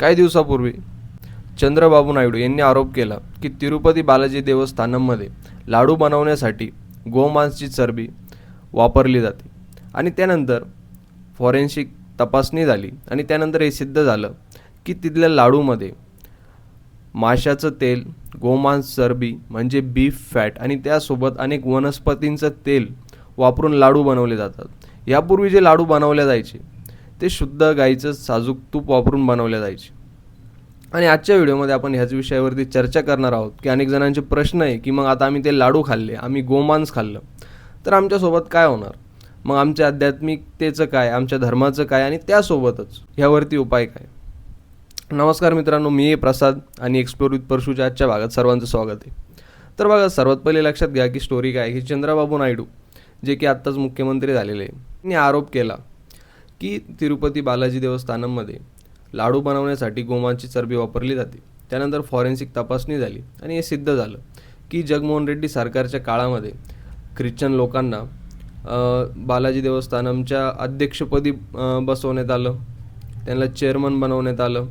काही दिवसापूर्वी चंद्रबाबू नायडू यांनी आरोप केला की तिरुपती बालाजी देवस्थानममध्ये लाडू बनवण्यासाठी गोमांसची चरबी वापरली जाते आणि त्यानंतर फॉरेन्सिक तपासणी झाली आणि त्यानंतर हे सिद्ध झालं की तिथल्या लाडूमध्ये माशाचं तेल गोमांस चरबी म्हणजे बीफ फॅट आणि त्यासोबत अनेक वनस्पतींचं तेल वापरून लाडू बनवले जातात. यापूर्वी जे लाडू बनवले जायचे ते शुद्ध गाईचं साजूक तूप वापरून बनवले जायचे. आणि आजच्या व्हिडिओमध्ये आपण ह्याच विषयावरती चर्चा करणार आहोत की अनेक जणांचे प्रश्न आहे की मग आता आम्ही ते लाडू खाल्ले आम्ही गोमांस खाल्लं तर आमच्यासोबत काय होणार? मग आमच्या आध्यात्मिकतेचं काय आमच्या धर्माचं काय आणि त्यासोबतच ह्यावरती उपाय काय? नमस्कार मित्रांनो मी प्रसाद आणि एक्सप्लोर विथ परशूच्या आजच्या भागात सर्वांचं स्वागत आहे. तर बघा सर्वात पहिले लक्षात घ्या की स्टोरी काय की चंद्रबाबू नायडू जे की आत्ताच मुख्यमंत्री झालेले आहे. त्यांनी आरोप केला की तिरुपती बालाजी देवस्थानमध्ये लाडू बनवण्यासाठी गोमांची चरबी वापरली जाते. त्यानंतर फॉरेन्सिक तपासणी झाली आणि हे सिद्ध झालं की जगमोहन रेड्डी सरकारच्या काळामध्ये ख्रिश्चन लोकांना बालाजी देवस्थानमच्या अध्यक्षपदी बसवण्यात आलं त्यांना चेअरमन बनवण्यात आलं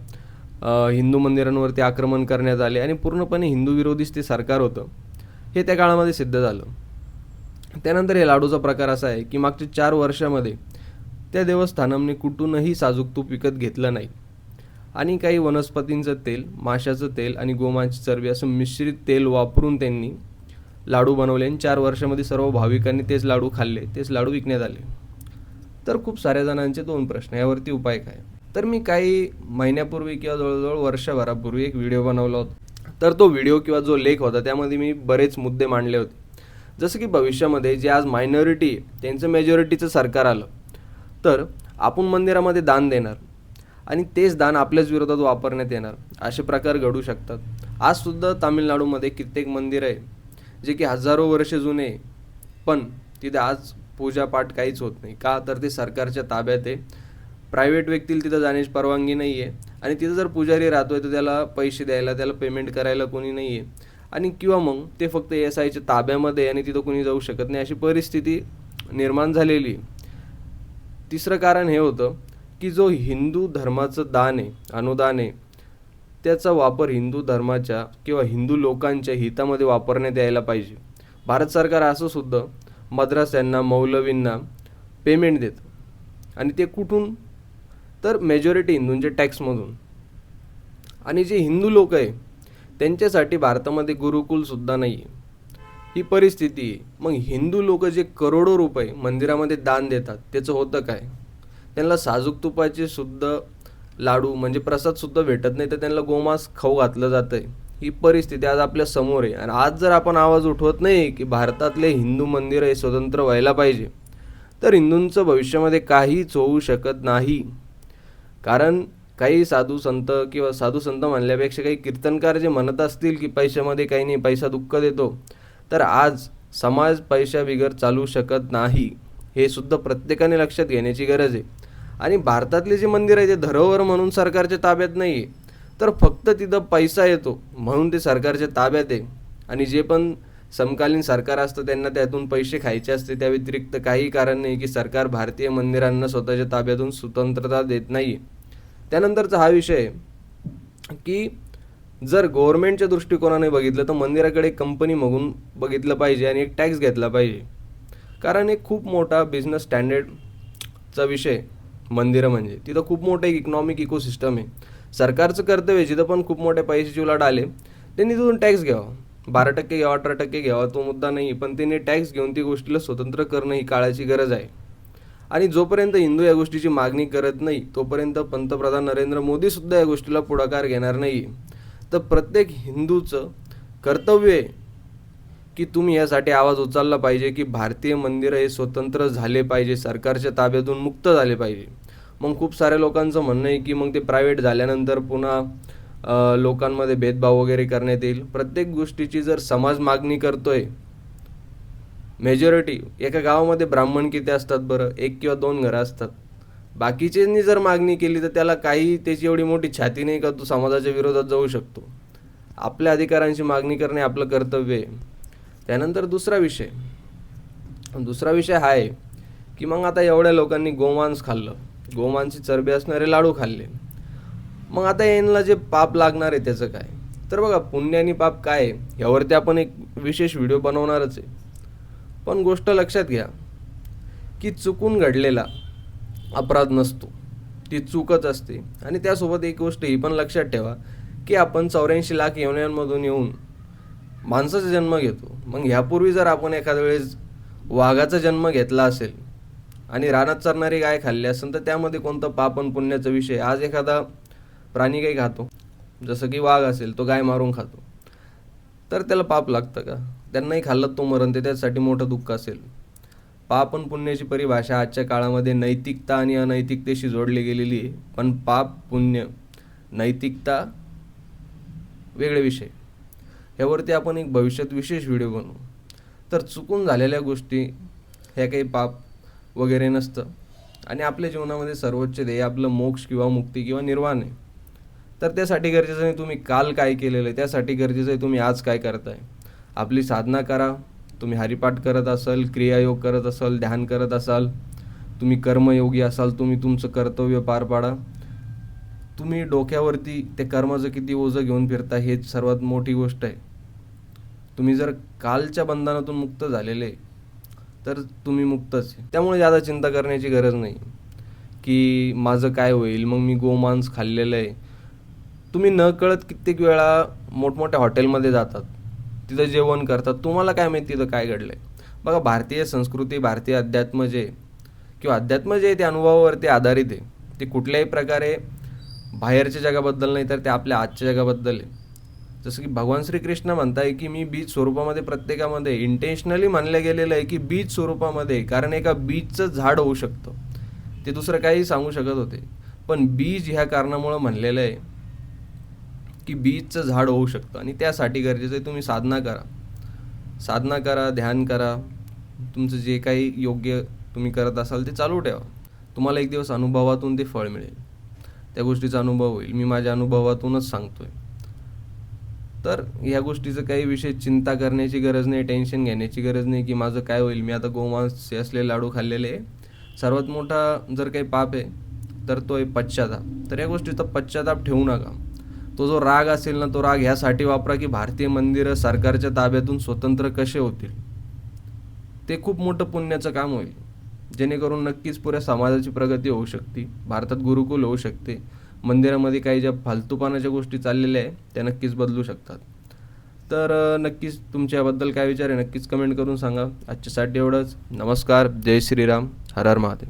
हिंदू मंदिरांवरती आक्रमण करण्यात आले आणि पूर्णपणे हिंदू विरोधीच ते सरकार होतं. हे त्या काळामध्ये सिद्ध झालं. त्यानंतर हे लाडूचा प्रकार असा आहे की मागच्या चार वर्षामध्ये त्या देवस्थानमने कुठूनही साजूक तूप विकत घेतलं नाही. आणि काही वनस्पतींचं तेल माशाचं तेल आणि गोमांची चरबी असं मिश्रित तेल वापरून त्यांनी लाडू बनवले आणि चार वर्षामध्ये सर्व भाविकांनी तेच लाडू खाल्ले तेच लाडू विकण्यात आले. तर खूप साऱ्या जणांचे दोन प्रश्न यावरती उपाय काय? तर मी काही महिन्यापूर्वी किंवा जवळजवळ वर्षभरापूर्वी एक व्हिडिओ बनवला होता. तर तो व्हिडिओ किंवा जो लेख होता त्यामध्ये मी बरेच मुद्दे मांडले होते. जसं की भविष्यामध्ये जे आज मायनॉरिटी त्यांचं मेजॉरिटीचं सरकार आलं तर आपण मंदिरामध्ये दान देणार आणि तेच दान आपल्याच विरोधात वापरण्यात येणार असे प्रकार घडू शकतात. आजसुद्धा तामिळनाडूमध्ये कित्येक मंदिर आहे जे की हजारो वर्ष जुने आहे. पण तिथे आज पूजापाठ काहीच होत नाही. का? तर ते सरकारच्या ताब्यात आहे. प्रायव्हेट व्यक्तीला तिथं जाण्याची परवानगी नाही आहे आणि तिथं जर पुजारी राहतो आहे तर त्याला पैसे द्यायला त्याला पेमेंट करायला कोणी नाही आहे आणि किंवा मग ते फक्त एस आयच्या ताब्यामध्ये आहे आणि तिथं कोणी जाऊ शकत नाही अशी परिस्थिती निर्माण झालेली आहे. तिसरं कारण हे होतं की जो हिंदू धर्माचं दान आहे अनुदान आहे त्याचा वापर हिंदू धर्माच्या किंवा हिंदू लोकांच्या हितामध्ये वापरण्यात यायला पाहिजे. भारत सरकार असं सुद्धा मद्रासांना मौलवींना पेमेंट देतं. आणि ते कुठून? तर मेजॉरिटी हिंदूंच्या टॅक्समधून आणि जे हिंदू लोक आहे त्यांच्यासाठी भारतामध्ये गुरुकुलसुद्धा नाही आहे ही परिस्थिती मग हिंदू लोक जे करोडो रुपये मंदिरामध्ये दान देतात त्याचं होतं काय? त्यांना साजूक तुपाचे सुद्धा लाडू म्हणजे प्रसादसुद्धा भेटत नाही तर त्यांना गोमांस खाऊ घातलं जातं आहे ही परिस्थिती आज आपल्यासमोर आहे. आणि आज जर आपण आवाज उठवत नाही की भारतातले हिंदू मंदिरं हे स्वतंत्र व्हायला पाहिजे तर हिंदूंचं भविष्यामध्ये काहीच होऊ शकत नाही. कारण काही साधू संत किंवा साधू संत म्हणल्यापेक्षा काही कीर्तनकार जे म्हणत असतील की पैशामध्ये काही नाही पैसा दुःख देतो तर आज समाज पैशाबिगर चालू शकत नाही हे सुद्धा प्रत्येकाने लक्षात घेण्याची गरज आहे. आणि भारतातले जे मंदिर आहे ते धरोहर म्हणून सरकारच्या ताब्यात नाही आहे तर फक्त तिथं पैसा येतो म्हणून ते सरकारच्या ताब्यात आहे. आणि जे पण समकालीन सरकार असतं त्यांना त्यातून पैसे खायचे असते. त्या व्यतिरिक्त काही कारण नाही की सरकार भारतीय मंदिरांना स्वतःच्या ताब्यातून स्वतंत्रता देत नाही त्यानंतरचा हा विषय आहे की जर गव्हर्नमेंटच्या दृष्टिकोनाने बघितलं तर मंदिराकडे कंपनी मागून बघितलं पाहिजे आणि एक टॅक्स घेतला पाहिजे. कारण एक खूप मोठा बिझनेस स्टँडर्डचा विषय मंदिरं म्हणजे. तिथं खूप मोठं एक इकॉनॉमिक इकोसिस्टम आहे. सरकारचं कर्तव्य जिथं पण खूप मोठे पैशाची उलाट आले त्यांनी तिथून टॅक्स घ्यावा. बारा टक्के घ्यावा अठरा टक्के घ्यावा तो मुद्दा नाही. पण त्यांनी टॅक्स घेऊन ती गोष्टीला स्वतंत्र करणं ही काळाची गरज आहे. आणि जोपर्यंत हिंदू या गोष्टीची मागणी करत नाही तोपर्यंत पंतप्रधान नरेंद्र मोदीसुद्धा या गोष्टीला पुढाकार घेणार नाही तर प्रत्येक हिंदूचं कर्तव्य आहे की तुम्ही यासाठी आवाज उचलला पाहिजे की भारतीय मंदिरं हे स्वतंत्र झाले पाहिजे सरकारच्या ताब्यातून मुक्त झाले पाहिजे. मग खूप साऱ्या लोकांचं म्हणणं आहे की मग ते प्रायव्हेट झाल्यानंतर पुन्हा लोकांमध्ये भेदभाव वगैरे करण्यात येईल. प्रत्येक गोष्टीची जर समाज मागणी करतोय मेजॉरिटी एका गावामध्ये ब्राह्मण किती असतात बरं? एक किंवा दोन घरं असतात. बाकीच्यांनी जर मागणी केली तर त्याला काही त्याची एवढी मोठी छाती नाही का तो समाजाच्या विरोधात जाऊ शकतो. आपल्या अधिकारांची मागणी करणे आपलं कर्तव्य आहे. त्यानंतर दुसरा विषय. दुसरा विषय हा आहे की मग आता एवढ्या लोकांनी गोमांस खाल्लं. गोमांसची चरबी असणारे लाडू खाल्ले. मग आता यांना जे पाप लागणार आहे त्याचं काय? तर बघा पुण्य आणि पाप काय आहे? यावरती आपण एक विशेष व्हिडिओ बनवणारच आहे. पण गोष्ट लक्षात घ्या की चुकून घडलेला अपराध नसतो. ती चूकच असते. आणि त्यासोबत एक गोष्ट ही पण लक्षात ठेवा की आपण चौऱ्याऐंशी लाख येवण्यांमधून येऊन माणसाचा जन्म घेतो. मग ह्यापूर्वी जर आपण एखाद्या वेळेस वाघाचा जन्म घेतला असेल आणि रानात चरणारी गाय खाल्ली असेल तर त्यामध्ये कोणतं पाप आणि पुण्याचा विषय? आज एखादा प्राणी काही खातो. जसं की वाघ असेल तो गाय मारून खातो. तर त्याला पाप लागतं का? त्यांनाही खाल्लं तो मरण ते त्यासाठी मोठं दुःख असेल. पाप आणि पुण्याची परिभाषा आजच्या काळामध्ये नैतिकता आणि अनैतिकतेशी जोडली गेलेली आहे. पण पाप पुण्य नैतिकता वेगळे विषय. ह्यावरती आपण एक भविष्यात विशेष व्हिडिओ बनवू. तर चुकून झालेल्या गोष्टी ह्या काही पाप वगैरे नसतं. आणि आपल्या जीवनामध्ये सर्वोच्च ध्येय आपलं मोक्ष किंवा मुक्ती किंवा निर्वाण आहे. तर त्यासाठी गरजेचं नाही तुम्ही काल काय केलेलं आहे त्यासाठी गरजेचं आहे तुम्ही आज काय करताय. आपली साधना करा तुम्ही हरिपाठ करत असाल क्रियायोग करत असाल ध्यान करत असाल तुम्ही कर्मयोगी असाल तुम्ही तुमचं कर्तव्य पार पाडा. तुम्ही डोक्यावरती ते कर्माचं किती ओझं घेऊन फिरता हेच सर्वात मोठी गोष्ट आहे. तुम्ही जर कालच्या बंधनातून मुक्त झालेले तर तुम्ही मुक्तच आहे. त्यामुळे जादा चिंता करण्याची गरज नाही की माझं काय होईल मग मी गोमांस खाल्लेलं आहे. तुम्ही न कळत कित्येक वेळा मोठमोठ्या हॉटेलमध्ये जातात. तिथं जेवण करतात. तुम्हाला काय माहिती तिथं काय घडलं आहे बघा भारतीय संस्कृती भारतीय अध्यात्म जे आहे, किंवा अध्यात्म जे आहे ते अनुभवावरती आधारित आहे. ते कुठल्याही प्रकारे बाहेरच्या जगाबद्दल नाही तर ते आपल्या आजच्या जगाबद्दल आहे. जसं की भगवान श्रीकृष्ण म्हणताय की मी बीज स्वरूपामध्ये प्रत्येकामध्ये इंटेन्शनली मानलं गेलेलं आहे की बीज स्वरूपामध्ये कारण एका बीजचं झाड होऊ शकतं. ते दुसरं काही सांगू शकत होते. पण बीज ह्या कारणामुळं म्हणलेलं आहे की बीजचं झाड होऊ शकतं. आणि त्यासाठी गरजेचं आहे तुम्ही साधना करा. साधना करा ध्यान करा. तुमचं जे काही योग्य तुम्ही करत असाल ते चालू ठेवा. तुम्हाला एक दिवस अनुभवातून ते फळ मिळेल. त्या गोष्टीचा अनुभव होईल. मी माझ्या अनुभवातूनच सांगतोय. तर ह्या गोष्टीचं काही विशेष चिंता करण्याची गरज नाही टेन्शन घेण्याची गरज नाही की माझं काय होईल. मी आता गोमांस असलेले लाडू खाल्लेले आहे. सर्वात मोठा जर काही पाप आहे तर तो आहे पश्चाताप. तर या गोष्टीचा पश्चाताप ठेवू नका. तो जो राग असेल ना तो राग ह्यासाठी वापरा की भारतीय मंदिरं सरकारच्या ताब्यातून स्वतंत्र कसे होतील? ते खूप मोठं पुण्याचं काम होईल. जेणेकरून नक्कीच पुऱ्या समाजाची प्रगती होऊ शकते भारतात गुरुकुल होऊ शकते. मंदिरामध्ये काही ज्या फालतूपानाच्या गोष्टी चाललेल्या आहे त्या नक्कीच बदलू शकतात. तर नक्कीच तुमच्याबद्दल काय विचार आहे नक्कीच कमेंट करून सांगा. आजच्यासाठी एवढंच. नमस्कार. जय श्रीराम. हर हर महादेव.